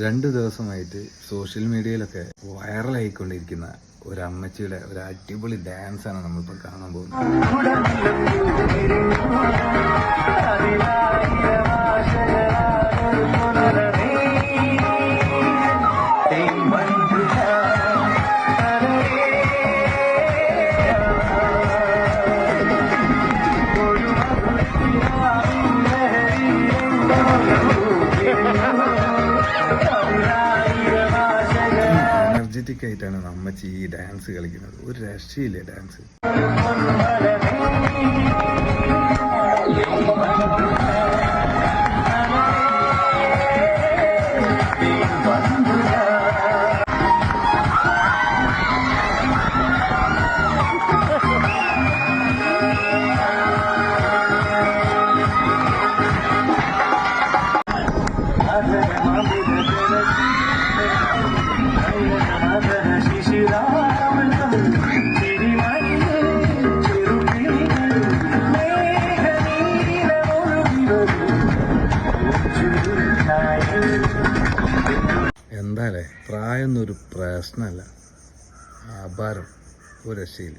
രണ്ട് ദിവസമായിട്ട് സോഷ്യൽ മീഡിയയിലൊക്കെ വൈറലായിക്കൊണ്ടിരിക്കുന്ന ഒരു അമ്മച്ചിയുടെ ഒരു അടിപൊളി ഡാൻസ് ആണ് നമ്മളിപ്പോൾ കാണാൻ പോകുന്നത്. എനർജറ്റിക് ആയിട്ടാണ് അമ്മച്ചി ഈ ഡാൻസ് കളിക്കുന്നത്. ഒരു രക്ഷയില്ല ഡാൻസ് എന്താലേ പ്രായമൊന്നും ഒരു പ്രശ്നമല്ല. അപാരം ഒരു രക്ഷയില്ല.